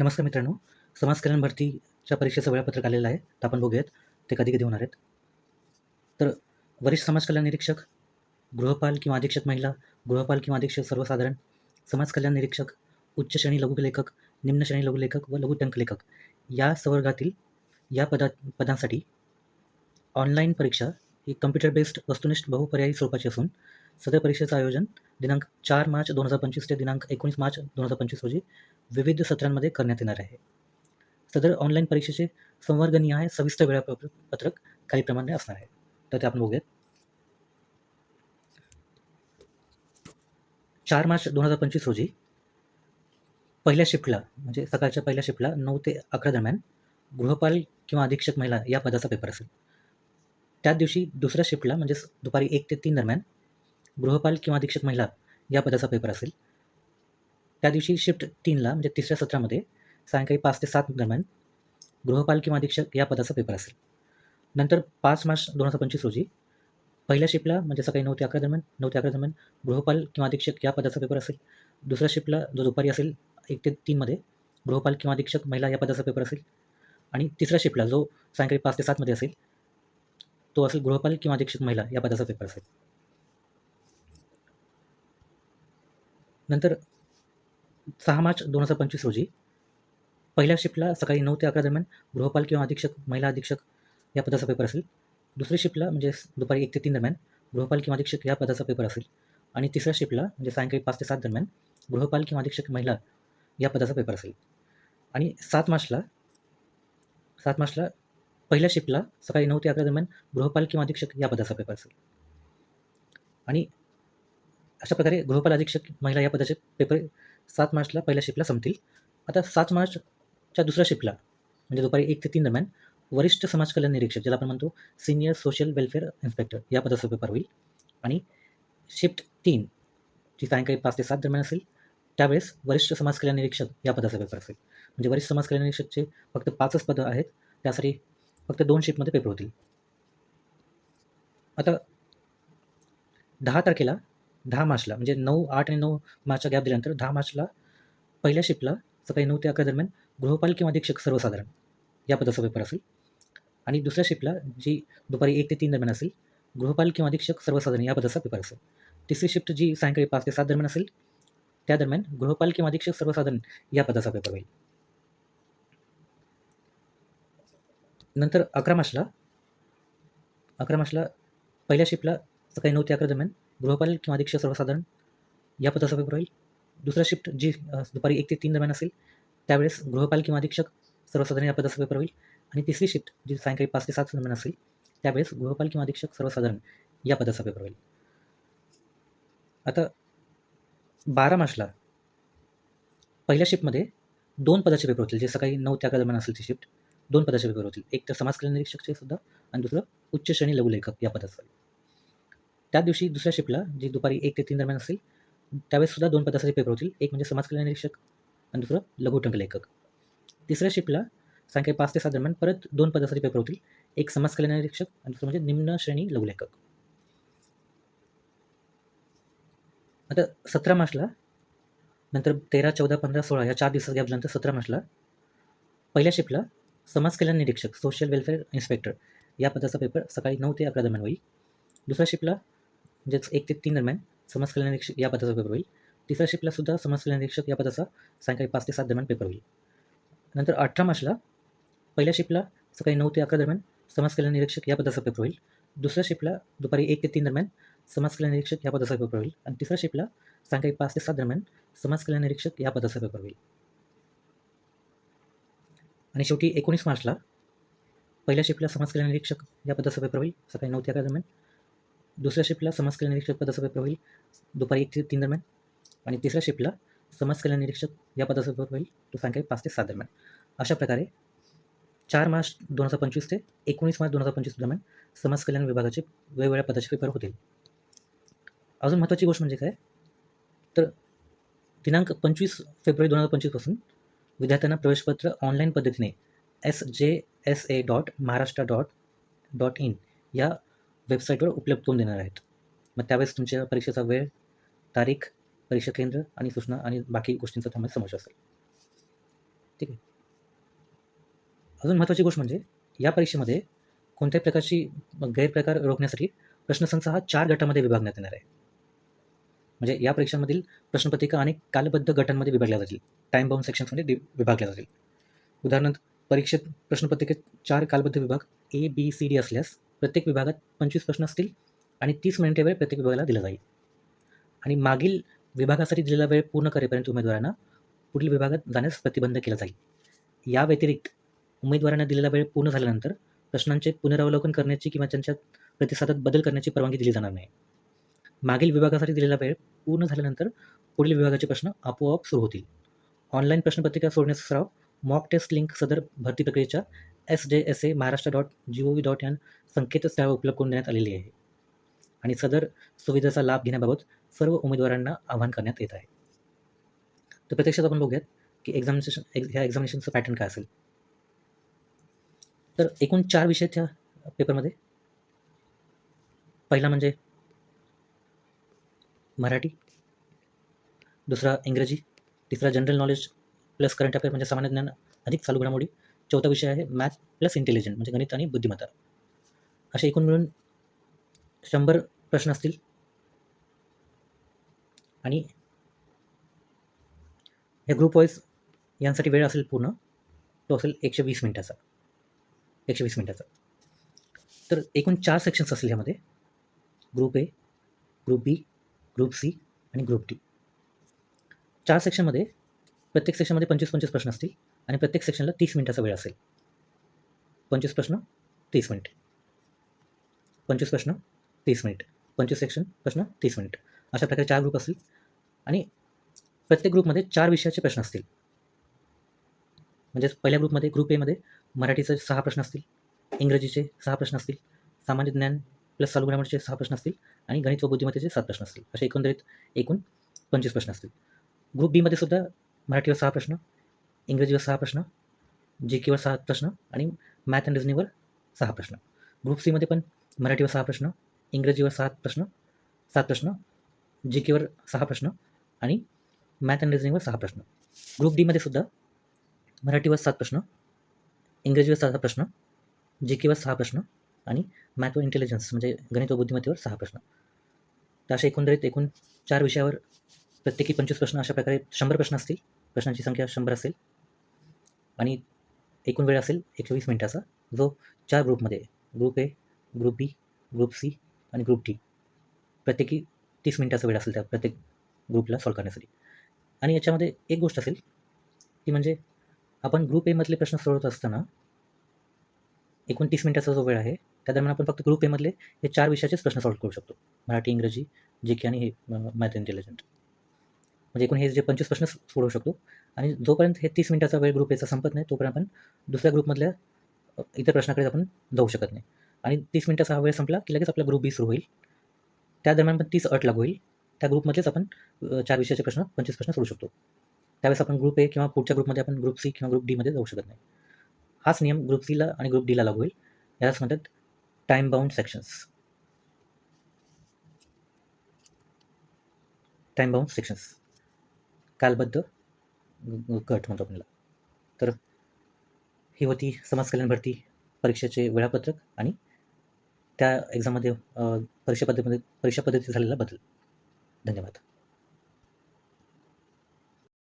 नमस्कार मित्रांनो समाज कल्याण भरतीच्या परीक्षेचं वेळापत्रक आलेलं आहे तर आपण बघूयात ते कधी कधी होणार आहेत. तर वरिष्ठ समाज कल्याण निरीक्षक गृहपाल किंवा अधीक्षक महिला गृहपाल किंवा अधीक्षक सर्वसाधारण समाज कल्याण निरीक्षक उच्च श्रेणी लघुलेखक निम्न श्रेणी लघुलेखक व लघुटंक लेखक या संवर्गातील या पदा पदांसाठी ऑनलाईन परीक्षा ही कम्प्युटर बेस्ड वस्तुनिष्ठ बहुपर्यायी स्वरूपाची असून सदर परीक्षेचं आयोजन दिनांक चार मार्च दोन हजार पंचवीस ते दिनांक एकोणीस मार्च दोन हजार पंचवीस रोजी विविध सत्रांमध्ये करण्यात येणार आहे. सदर ऑनलाईन परीक्षेचे संवर्गनीय आहे सविस्तर वेळापत्रक पत्रक खालीप्रमाणे असणार आहे. तर ते आपण बघूयात. चार मार्च दोन हजार पंचवीस रोजी पहिल्या शिफ्टला म्हणजे सकाळच्या पहिल्या शिफ्टला नऊ ते अकरा दरम्यान गृहपाल किंवा अधीक्षक महिला या पदाचा पेपर असेल. त्याच दिवशी दुसऱ्या शिफ्टला म्हणजेच दुपारी एक ते तीन दरम्यान गृहपाल किंवा अधीक्षक महिला या पदाचा पेपर असेल. त्या दिवशी शिफ्ट तीनला म्हणजे तिसऱ्या सत्रामध्ये सायंकाळी पाच ते सात दरम्यान गृहपाल किंवा अधीक्षक या पदाचा पेपर असेल. नंतर पाच मार्च दोन हजार पंचवीस रोजी पहिल्या शिफ्टला म्हणजे सकाळी नऊ ते अकरा दरम्यान नऊ ते अकरा दरम्यान गृहपाल किंवा अधीक्षक या पदाचा पेपर असेल. दुसऱ्या शिफ्टला जो दुपारी असेल एक ते तीनमध्ये गृहपाल किंवा अधीक्षक महिला या पदाचा पेपर असेल. आणि तिसऱ्या शिफ्टला जो सायंकाळी पाच ते सातमध्ये असेल तो असेल गृहपाल किंवा अधीक्षक महिला या पदाचा पेपर असेल. नंतर सहा मार्च दोन हजार पंचवीस रोजी पहिल्या शिफ्टला सकाळी नऊ ते अकरा दरम्यान गृहपाल किंवा अधीक्षक महिला अधीक्षक या पदाचा पेपर असेल. दुसऱ्या शिफ्टला म्हणजे दुपारी एक ते तीन दरम्यान गृहपाल किंवा अधीक्षक या पदाचा पेपर असेल. आणि तिसऱ्या शिफ्टला म्हणजे सायंकाळी पाच ते सात दरम्यान गृहपाल किंवा अधीक्षक महिला या पदाचा पेपर असेल. आणि सात मार्चला सात मार्चला पहिल्या शिफ्टला सकाळी नऊ ते अकरा दरम्यान गृहपाल किंवा अधीक्षक या पदाचा पेपर असेल. आणि अशा प्रकारे गृहपाल अधीक्षक महिला या पदाचे पेपर सात मार्चला पहिल्या शिफ्टला संपतील. आता सात मार्चच्या दुसऱ्या शिफ्टला म्हणजे दुपारी एक ते तीन दरम्यान वरिष्ठ समाज कल्याण निरीक्षक ज्याला आपण म्हणतो सिनियर सोशल वेलफेअर इन्स्पेक्टर या पदाचा पेपर होईल. आणि शिफ्ट तीन जी सायंकाळी पाच ते सात दरम्यान असेल त्यावेळेस वरिष्ठ समाज कल्याण निरीक्षक या पदाचा पेपर असेल. म्हणजे वरिष्ठ समाज कल्याण निरीक्षकचे फक्त पाचच पदं आहेत त्यासाठी फक्त दोन शिफ्टमध्ये पेपर होतील. आता दहा तारखेला दहा मार्चला म्हणजे नऊ आठ आणि नऊ मार्चचा गॅप दिल्यानंतर दहा मार्चला पहिल्या शिफ्टला सकाळी नऊ ते अकरा दरम्यान गृहपाल किंवा अधीक्षक सर्वसाधारण या पदाचा पेपर असेल. आणि दुसऱ्या शिफ्टला जी दुपारी एक ते तीन दरम्यान असेल गृहपाल किंवा अधीक्षक सर्वसाधारण या पदाचा पेपर असेल. तिसरी शिफ्ट जी सायंकाळी पाच ते सात दरम्यान असेल त्या दरम्यान गृहपाल किंवा अधीक्षक सर्वसाधारण या पदाचा पेपर होईल. नंतर अकरा मार्चला अकरा मार्चला पहिल्या शिफ्टला सकाळी नऊ ते अकरा दरम्यान गृहपाल किंवा अधीक्षक सर्वसाधारण या पदाचा पेपर होईल. दुसरा शिफ्ट जी दुपारी एक ते तीन दरम्यान असेल त्यावेळेस गृहपाल किंवा अधीक्षक सर्वसाधारण या पदाचा पेपर होईल. आणि तिसरी शिफ्ट जी सायंकाळी पाच ते सात दरम्यान असेल त्यावेळेस गृहपाल किंवा अधीक्षक सर्वसाधारण या पदाचा पेपर होईल. आता बारा मार्चला पहिल्या शिफ्टमध्ये दोन पदाचे पेपर होतील. जे सकाळी नऊ ते अकरा दरम्यान असेल ती शिफ्ट दोन पदाचे पेपर होतील. एक तर समाज कल्याण निरीक्षकचे सुद्धा आणि दुसरं उच्च श्रेणी लघुलेखक या पदाचं त्या दिवशी दुसऱ्या शिफ्टला जी दुपारी एक ते तीन दरम्यान असेल त्यावेळेस सुद्धा दोन पदासाठी पेपर होतील. एक म्हणजे समाज कल्याण निरीक्षक आणि दुसरं लघुटंक लेखक. तिसऱ्या शिफ्टला सायंकाळी पाच ते सात दरम्यान परत दोन पदासाठी पेपर होतील. एक समाज कल्याण निरीक्षक आणि दुसरं म्हणजे निम्न श्रेणी लघुलेखक आता सतरा मार्चला नंतर तेरा चौदा पंधरा सोळा या चार दिवसात गॅपनंतर सतरा मार्चला पहिल्या शिफ्टला समाज कल्याण निरीक्षक सोशल वेलफेअर इन्स्पेक्टर या पदाचा पेपर सकाळी नऊ ते अकरा दरम्यान होईल. दुसऱ्या शिफ्टला म्हणजेच एक ते तीन दरम्यान समाज कल्याण निरीक्षक या पदाचा पेपर होईल. तिसऱ्या शिफ्टला सुद्धा समाज कल्याण निरीक्षक या पदाचा सायंकाळी पाच ते सात दरम्यान पेपर होईल. नंतर अठरा मार्चला पहिल्या शिफ्टला सकाळी नऊ ते अकरा दरम्यान समाज कल्याण निरीक्षक या पदाचा पेपर होईल. दुसऱ्या शिफ्टला दुपारी एक ते तीन दरम्यान समाज कल्याण निरीक्षक या पदाचा पेपर होईल. आणि तिसऱ्या शिफ्टला सायंकाळी पाच ते सात दरम्यान समाज कल्याण निरीक्षक या पदाचा पेपर होईल. आणि शेवटी एकोणीस मार्चला पहिल्या शिफ्टला समाज कल्याण निरीक्षक या पदाचा पेपर होईल. सकाळी नऊ ते अकरा दरम्यान दुसऱ्या शिफ्टला समाज कल्याण निरीक्षक पदाचा पेपर होईल. दुपारी एक ते तीन दरम्यान. आणि तिसऱ्या शिफ्टला समाज कल्याण निरीक्षक या पदाचा पेपर होईल. तो सायंकाळी पाच ते सात दरम्यान. अशा प्रकारे चार मार्च दोन हजार पंचवीस ते एकोणीस मार्च दोन हजार पंचवीस दरम्यान समाज कल्याण विभागाचे वेगवेगळ्या पदाचे पेपर होतील. अजून महत्त्वाची गोष्ट म्हणजे काय? तर दिनांक पंचवीस फेब्रुवारी दोन हजार पंचवीसपासून विद्यार्थ्यांना प्रवेशपत्र ऑनलाईन पद्धतीने S J S A dot Maharashtra dot dot in या वेबसाईटवर उपलब्ध करून देणार आहेत. मग त्यावेळेस तुमच्या परीक्षेचा वेळ तारीख परीक्षा केंद्र आणि सूचना आणि बाकी गोष्टींचा त्यामध्ये समावेश असेल. ठीक आहे. अजून महत्त्वाची गोष्ट म्हणजे या परीक्षेमध्ये कोणत्याही प्रकारची गैरप्रकार रोखण्यासाठी प्रश्नसंच हा चार गटामध्ये विभागण्यात येणार आहे. म्हणजे या परीक्षांमधील प्रश्नपत्रिका अनेक कालबद्ध गटांमध्ये विभागल्या जातील. टाईम बाउंड सेक्शन्समध्ये दि विभागल्या जातील. उदाहरणार्थ परीक्षेत प्रश्नपत्रिकेत चार कालबद्ध विभाग ए बी सी डी असल्यास प्रत्येक विभागात पंचवीस प्रश्न असतील आणि तीस मिनिटे वेळ प्रत्येक विभागाला दिला जाईल. आणि मागील विभागासाठी दिलेला वेळ पूर्ण करेपर्यंत उमेदवारांना पुढील विभागात जाण्यास प्रतिबंध केला जाईल. या व्यतिरिक्त उमेदवारांना दिलेला वेळ पूर्ण झाल्यानंतर प्रश्नांचे पुनरावलोकन करण्याची किंवा त्यांच्या प्रतिसादात बदल करण्याची परवानगी दिली जाणार नाही. मागील विभागासाठी दिलेला वेळ पूर्ण झाल्यानंतर पुढील विभागाचे प्रश्न आपोआप सुरू होतील. ऑनलाईन प्रश्नपत्रिका सोडण्याचा सराव मॉक टेस्ट लिंक सदर भरती प्रक्रियेच्या S J S A Maharashtra dot G O V dot या संकेतस्थळावर उपलब्ध करून देण्यात आलेली आहे. आणि सदर सुविधेचा लाभ घेण्याबाबत सर्व उमेदवारांना आवाहन करण्यात येत आहे. तर प्रत्यक्षात आपण बघूयात की एक्झामिनेशन एक्झ ह्या एक्झामिनेशनचं पॅटर्न काय असेल? तर एकूण चार विषय त्या पेपरमध्ये पहिला म्हणजे मराठी दुसरा इंग्रजी तिसरा general knowledge plus current affair म्हणजे सामान्य ज्ञान अधिक चालू घडामोडी चौथा विषय आहे मॅथ प्लस इंटेलिजंट म्हणजे गणित आणि बुद्धिमत्ता. असे एकूण मिळून शंभर प्रश्न असतील. आणि हे ग्रुप वाईज यांसाठी वेळ असेल पूर्ण तो असेल एकशे वीस मिनटाचा. एकशे वीस मिनटाचा. तर एकूण चार सेक्शन्स असतील ह्यामध्ये. Group A group B group C आणि ग्रुप डी चार सेक्शनमध्ये प्रत्येक सेक्शनमध्ये पंचवीस पंचवीस प्रश्न असतील. आणि प्रत्येक सेक्शनला तीस मिनिटाचा वेळ असेल. पंचवीस प्रश्न तीस मिनिट. पंचवीस प्रश्न तीस मिनिट. पंचवीस सेक्शन प्रश्न तीस मिनिट. अशा प्रकारे चार ग्रुप असतील. आणि प्रत्येक ग्रुपमध्ये चार विषयाचे प्रश्न असतील. म्हणजे पहिल्या ग्रुपमध्ये ग्रुप एमध्ये मराठीचे सहा प्रश्न असतील इंग्रजीचे सहा प्रश्न असतील सामान्य ज्ञान प्लस चालू ग्रामरचे सहा प्रश्न असतील आणि गणित व बुद्धिमत्तेचे सात प्रश्न असतील. असे एकंदरीत एकूण पंचवीस प्रश्न असतील. ग्रुप बीमध्ये सुद्धा मराठीवर सहा प्रश्न इंग्रजीवर सहा प्रश्न जे केवर सहा प्रश्न आणि मॅथ अँड रिजनिंगवर सहा प्रश्न. ग्रुप सीमध्ये पण मराठीवर सहा प्रश्न इंग्रजीवर सात प्रश्न सात प्रश्न जी केवर सहा प्रश्न आणि मॅथ अँड रिजनिंगवर सहा प्रश्न. ग्रुप डीमध्ये सुद्धा मराठीवर सात प्रश्न इंग्रजीवर सहा प्रश्न जी केवर सहा प्रश्न आणि मॅथ व इंटेलिजन्स म्हणजे गणित व बुद्धिमत्तेवर सहा प्रश्न. तर अशा एकंदरीत एकूण चार विषयावर प्रत्येकी पंचवीस प्रश्न अशा प्रकारे शंभर प्रश्न असतील प्रश्नांची संख्या शंभर असेल. आणि एकूण वेळ असेल एकशे वीस मिनटाचा. जो चार ग्रुपमध्ये group A group B group C आणि ग्रुप डी. प्रत्येकी तीस मिनटाचा वेळ असेल त्या प्रत्येक ग्रुपला सॉल्व करण्यासाठी. आणि याच्यामध्ये एक गोष्ट असेल ती म्हणजे आपण ग्रुप एमधले प्रश्न सोडवत असताना एकूण तीस मिनटाचा जो वेळ आहे त्या दरम्यान आपण फक्त ग्रुप एमधले हे चार विषयाचेच प्रश्न सॉल्व करू शकतो. मराठी इंग्रजी जे की आणि हे मॅथ इंटेलिजंट म्हणजे एकूण हे जे पंचवीस प्रश्न सोडवू शकतो आणि जोपर्यंत हे तीस मिनटाचा वेळ ग्रुप याचा संपत नाही तोपर्यंत आपण दुसऱ्या ग्रुपमधल्या इतर प्रश्नाकडे आपण जाऊ शकत नाही. आणि तीस मिनिटाचा हा वेळ संपला की लगेच आपला ग्रुप बी सुरू होईल. त्या दरम्यान पण तीस अट लागू होईल. त्या ग्रुपमधलेच आपण चार विषयाचे प्रश्न पंचवीस प्रश्न सोडू शकतो. त्यावेळेस आपण ग्रुप ए किंवा पुढच्या ग्रुपमध्ये आपण ग्रुप सी किंवा ग्रुप डीमध्ये जाऊ शकत नाही. हाच नियम ग्रुप सीला आणि ग्रुप डीला लागू होईल. यालाच म्हणतात time bound sections time bound sections कालबद्ध गट म्हणतो आपल्याला. तर ही होती समाज कल्याण भरती परीक्षेचे वेळापत्रक आणि त्या एक्झाममध्ये परीक्षा पद्धतीमध्ये परीक्षा पद्धती झालेला बदल. धन्यवाद.